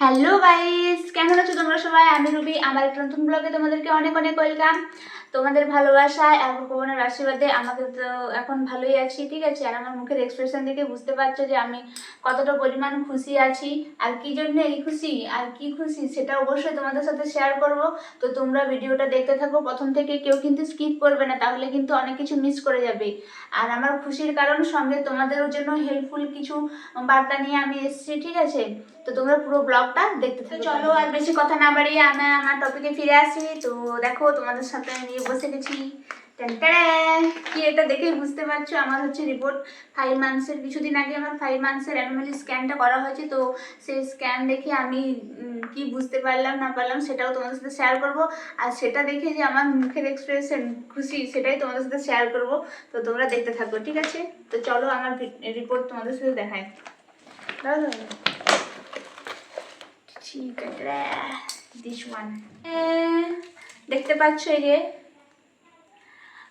Hello guys কেমন আছো তোমরা সবাই? আমি রুবি, আমার একটা নতুন ব্লগে তোমাদেরকে অনেক অনেক ওয়েলকাম তোমাদের ভালোবাসায় আর ভগবানের আশীর্বাদে আমাকে তো এখন ভালোই আছি ঠিক আছে? আর আমার মুখের এক্সপ্রেশন দেখে বুঝতে পারছ যে আমি কতটা পরিমাণ খুশি আছি। আর কি জন্য এই খুশি? আর কি খুশি? সেটা অবশ্যই তোমাদের সাথে শেয়ার করব। তো তোমরা ভিডিওটা দেখতে থাকো। প্রথম থেকে কেউ কিন্তু স্কিপ করবে না তাহলে কিন্তু অনেক কিছু মিস করে যাবে। আর আমার খুশির কারণ সঙ্গে তোমাদেরও জন্য হেল্পফুল কিছু বার্তা নিয়ে আমি এসেছি ঠিক আছে? তো তোমরা পুরো ব্লগটা দেখতে থাকো। চলো আর বেশি কথা না বাড়িয়ে আমি আমার টপিকে ফিরে আসি। তো দেখো তোমাদের সাথে নিয়ে বসে গেছি। কি এটা দেখেই বুঝতে পারছ, আমার হচ্ছে রিপোর্ট ফাইভ মান্থসের কিছুদিন আগে আমার ফাইভ মান্থসের অ্যানুয়ালি স্ক্যানটা করা হয়েছে, তো সেই স্ক্যান দেখে আমি কি বুঝতে পারলাম, না পারলাম সেটাও তোমাদের সাথে শেয়ার করব। আর সেটা দেখে যে আমার মুখের এক্সপ্রেশন খুশি, সেটাই তোমাদের সাথে শেয়ার করব। তো তোমরা দেখতে থাকো, ঠিক আছে? তো চলো আমার রিপোর্ট তোমাদের সাথে দেখায়। ঠিক আছে দেখতে পাচ্ছ এই যে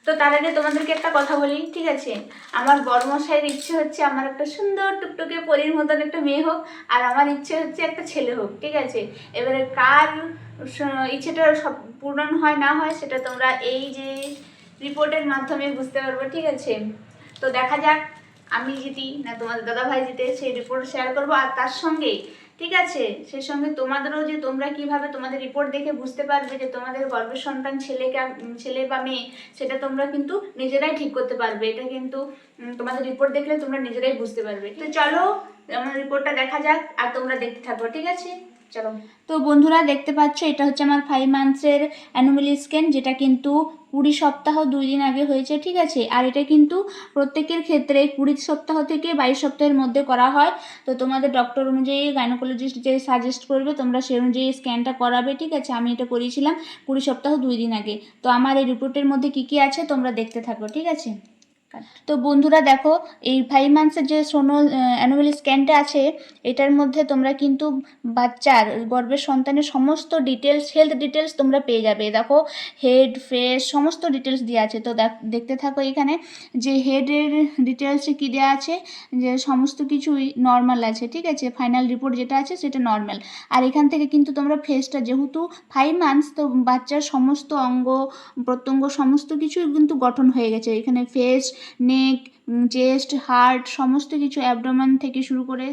তো তার আগে তোমাদেরকে একটা কথা বলি, ঠিক আছে? আমার বড়মশাইয়ের ইচ্ছে হচ্ছে আমার একটা সুন্দর টুকটুকে পরীর মতন একটা মেয়ে হোক, আর আমার ইচ্ছে হচ্ছে একটা ছেলে হোক, ঠিক আছে? এবারে কার ইচ্ছেটা সব পূরণ হয় না হয় সেটা তোমরা এই যে রিপোর্টের মাধ্যমে বুঝতে পারব, ঠিক আছে? তো দেখা যাক, আমি জিতি না তোমাদের দাদা ভাই জিতে, সেই রিপোর্ট শেয়ার করব, আর তার সঙ্গে ঠিক আছে? সেই সঙ্গে তোমাদেরও যে তোমরা কীভাবে তোমাদের রিপোর্ট দেখে বুঝতে পারবে যে তোমাদের গর্ভের সন্তান ছেলেকে ছেলে বা মেয়ে, সেটা তোমরা কিন্তু নিজেরাই ঠিক করতে পারবে। এটা কিন্তু তোমাদের রিপোর্ট দেখলে তোমরা নিজেরাই বুঝতে পারবে। তো চলো, আমার রিপোর্টটা দেখা যাক আর তোমরা দেখতে থাকো, ঠিক আছে? চলো। তো বন্ধুরা দেখতে পাচ্ছ, এটা হচ্ছে আমার ফাইভ মান্থসের অ্যানুয়ালি স্ক্যান যেটা কিন্তু কুড়ি সপ্তাহ দুই দিন আগে হয়েছে, ঠিক আছে? আর এটা কিন্তু প্রত্যেকের ক্ষেত্রে কুড়ি সপ্তাহ থেকে বাইশ সপ্তাহের মধ্যে করা হয়। তো তোমাদের ডক্টর অনুযায়ী গাইনোকোলজিস্ট যে সাজেস্ট করবে, তোমরা সেই অনুযায়ী স্ক্যানটা করাবে, ঠিক আছে? আমি এটা করিয়েছিলাম কুড়ি সপ্তাহ দুই দিন আগে। তো আমার এই রিপোর্টের মধ্যে কি কি আছে, তোমরা দেখতে থাকো, ঠিক আছে? তো বন্ধুরা দেখো, এই ফাইভ মান্থসের যে সোনো অ্যানুয়াল স্ক্যানটা আছে, এটার মধ্যে তোমরা কিন্তু বাচ্চার, গর্ভের সন্তানের সমস্ত ডিটেলস হেলথ ডিটেলস তোমরা পেয়ে যাবে। দেখো হেড ফেস সমস্ত ডিটেলস দেওয়া আছে। তো দেখ- দেখতে থাকো এখানে যে হেডের ডিটেলসে কী দেওয়া আছে, যে সমস্ত কিছুই নর্মাল আছে, ঠিক আছে? ফাইনাল রিপোর্ট যেটা আছে, সেটা নর্মাল আর এখান থেকে কিন্তু তোমরা ফেসটা যেহেতু ফাইভ মান্থস তো বাচ্চার সমস্ত অঙ্গ, প্রত্যঙ্গ, সমস্ত কিছুই কিন্তু গঠন হয়ে গেছে। এখানে ফেস নেক চেস্ট হার্ট সমস্ত কিছু অ্যাবডোমেন থেকে শুরু করে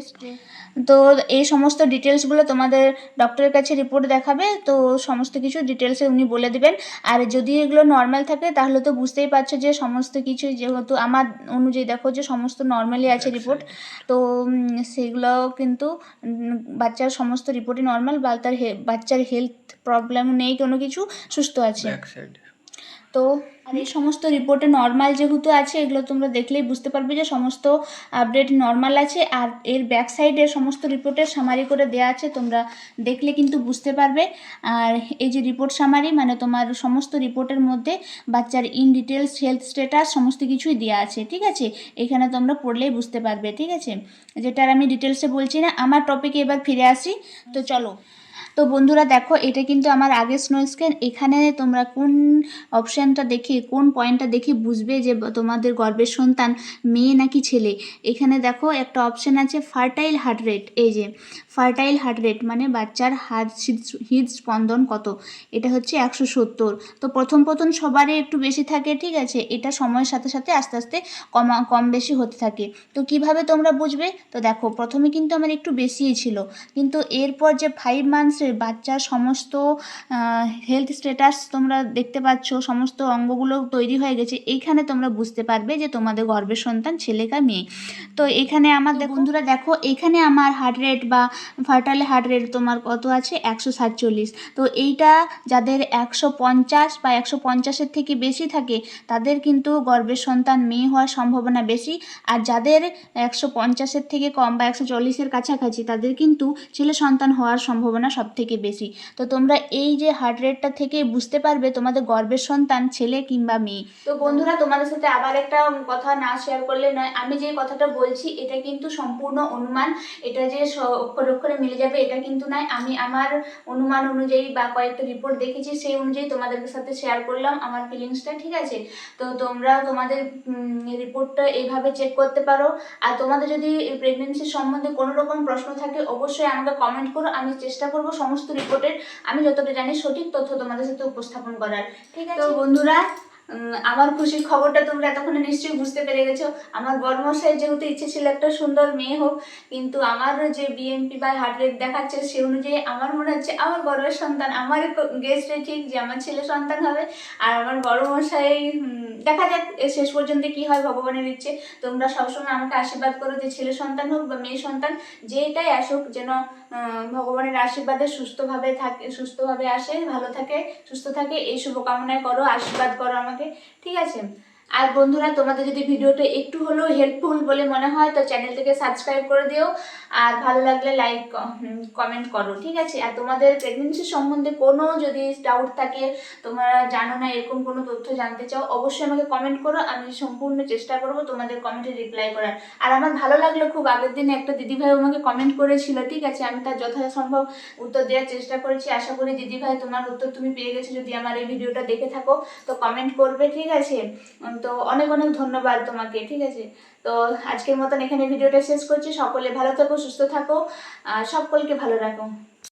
তো এই সমস্ত ডিটেলসগুলো তোমাদের ডক্টরের কাছে রিপোর্ট দেখাবে তো সমস্ত কিছু ডিটেলসে উনি বলে দেবেন। আর যদি এগুলো নর্মাল থাকে তাহলে তো বুঝতেই পারছ যে সমস্ত কিছু যেহেতু আমার অনুযায়ী দেখো যে সমস্ত নর্মালি আছে রিপোর্ট তো সেগুলো কিন্তু বাচ্চার সমস্ত রিপোর্টই নর্মাল বা তার বাচ্চার হেলথ প্রবলেম নেই কোনো কিছু সুস্থ আছে। তো আর এই সমস্ত রিপোর্টে নর্মাল যেহেতু আছে, এগুলো তোমরা দেখলেই বুঝতে পারবে যে সমস্ত আপডেট নর্মাল আছে আর এর ব্যাক সাইডে সমস্ত রিপোর্টের সামারি করে দেওয়া আছে, তোমরা দেখলে কিন্তু বুঝতে পারবে। আর এই যে রিপোর্ট সামারি মানে তোমার সমস্ত রিপোর্টের মধ্যে বাচ্চার ইন ডিটেলস হেলথ স্ট্যাটাস সমস্ত কিছুই দেওয়া আছে, ঠিক আছে? এখানে তোমরা পড়লেই বুঝতে পারবে, ঠিক আছে? যেটার আমি ডিটেলসে বলছি না, আমার টপিকে এবার ফিরে আসি, তো চলো। তো বন্ধুরা দেখো, এটা কিন্তু আমার আগের স্নো স্ক্যান এখানে তোমরা কোন অপশানটা দেখে, কোন পয়েন্টটা দেখে বুঝবে যে তোমাদের গর্বের সন্তান মেয়ে নাকি ছেলে। এখানে দেখো, একটা অপশান আছে ফার্টাইল হার্ট রেট এই যে ফার্টাইল হার্ট রেট মানে বাচ্চার হার্ট হৃদ স্পন্দন কত? এটা হচ্ছে একশো সত্তর। তো প্রথম প্রথম সবারই একটু বেশি থাকে, ঠিক আছে? এটা সময়ের সাথে সাথে আস্তে আস্তে কমা, কম বেশি হতে থাকে। তো কীভাবে তোমরা বুঝবে? তো দেখো, প্রথমে কিন্তু আমার একটু বেশিই ছিল। কিন্তু এরপর যে ফাইভ মান্থসের বাচ্চার সমস্ত হেলথ স্ট্যাটাস তোমরা দেখতে পাচ্ছ সমস্ত অঙ্গগুলো তৈরি হয়ে গেছে। এইখানে তোমরা বুঝতে পারবে যে তোমাদের গর্ভের সন্তান ছেলে কা মেয়ে। তো এখানে আমার দেখো- বন্ধুরা দেখো এখানে আমার হার্ট রেট বা ফার্টাইল হার্ট রেট তোমার কত আছে? একশো সাতচল্লিশ। তো এইটা যাদের একশো পঞ্চাশ বা একশো পঞ্চাশের থেকে বেশি থাকে তাদের কিন্তু গর্ভের সন্তান মেয়ে হওয়ার সম্ভাবনা বেশি। আর যাদের একশো পঞ্চাশের থেকে কম বা একশো চল্লিশের কাছাকাছি তাদের কিন্তু ছেলে সন্তান হওয়ার সম্ভাবনা সব থেকে বেশি। তো তোমরা এই যে হার্ট রেটটা থেকে বুঝতে পারবে তোমাদের গর্বের সন্তান ছেলে কিংবা মেয়ে। তো বন্ধুরা, তোমাদের সাথে আবার একটা কথা না শেয়ার করলে নয়। আমি যে কথাটা বলছি, এটা কিন্তু সম্পূর্ণ অনুমান। এটা যে অক্ষরে মিলে যাবে, এটা কিন্তু নয়। আমি আমার অনুমান অনুযায়ী বা কয়েকটা রিপোর্ট দেখেছি, সেই অনুযায়ী তোমাদের সাথে শেয়ার করলাম আমার ফিলিংসটা ঠিক আছে? তো তোমরা তোমাদের রিপোর্টটা এইভাবে চেক করতে পারো। আর তোমাদের যদি প্রেগনেন্সি সম্বন্ধে কোনো রকম প্রশ্ন থাকে, অবশ্যই আমাকে কমেন্ট করো। আমি চেষ্টা করব সমস্ত রিপোর্টের আমি যতটা জানি সঠিক তথ্য তোমাদের সাথে উপস্থাপন করার। ঠিক আছে। তো বন্ধুরা আমার খুশির খবরটা তোমরা এতক্ষণে নিশ্চয়ই বুঝতে পেরে গেছো। আমার বর্মশাই যেহেতু ইচ্ছে ছিল একটা সুন্দর মেয়ে হোক, কিন্তু আমার যে বিএনপি বা হার্ট রেট দেখাচ্ছে সে অনুযায়ী আমার মনে হচ্ছে আমার গর্বের সন্তান, আমার গেস্টে ঠিক যে আমার ছেলে সন্তান হবে। আর আমার বড় মশাই দেখা যাক শেষ পর্যন্ত কি হয় ভগবানের ইচ্ছে। তোমরা সবসময় আমাকে আশীর্বাদ করো যে ছেলে সন্তান হোক বা মেয়ে সন্তান যেটাই আসুক যেন ভগবানের আশীর্বাদে সুস্থভাবে থাকে, সুস্থভাবে আসে, ভালো থাকে, সুস্থ থাকে, এই শুভকামনায় করো, আশীর্বাদ করো আমাকে ঠিক আছে? আর বন্ধুরা, তোমাদের যদি ভিডিওটা একটু হলেও হেল্পফুল বলে মনে হয়, তো চ্যানেলটিকে সাবস্ক্রাইব করে দিও। আর ভালো লাগলে লাইক কমেন্ট করো, ঠিক আছে? আর তোমাদের প্রেগনেন্সি সম্বন্ধে কোনো যদি ডাউট থাকে, তোমরা জানো না, এরকম কোনো তথ্য জানতে চাও, অবশ্যই আমাকে কমেন্ট করো, আমি সম্পূর্ণ চেষ্টা করব তোমাদের কমেন্টে রিপ্লাই করার। আর আমার ভালো লাগল, খুব আগের দিনে একটা দিদিভাই আমাকে কমেন্ট করেছিল, ঠিক আছে? আমি তার যথাসম্ভব উত্তর দেওয়ার চেষ্টা করেছি। আশা করি দিদিভাই তোমার উত্তর তুমি পেয়ে গেছো, যদি আমার এই ভিডিওটা দেখে থাকো, তো কমেন্ট করবে, ঠিক আছে? তো অনেক অনেক ধন্যবাদ তোমাকে, ঠিক আছে? তো আজকের মতন এখানে ভিডিওটা শেষ করছি। সকলে ভালো থাকো, সুস্থ থাকো সকলকে ভালো রাখো।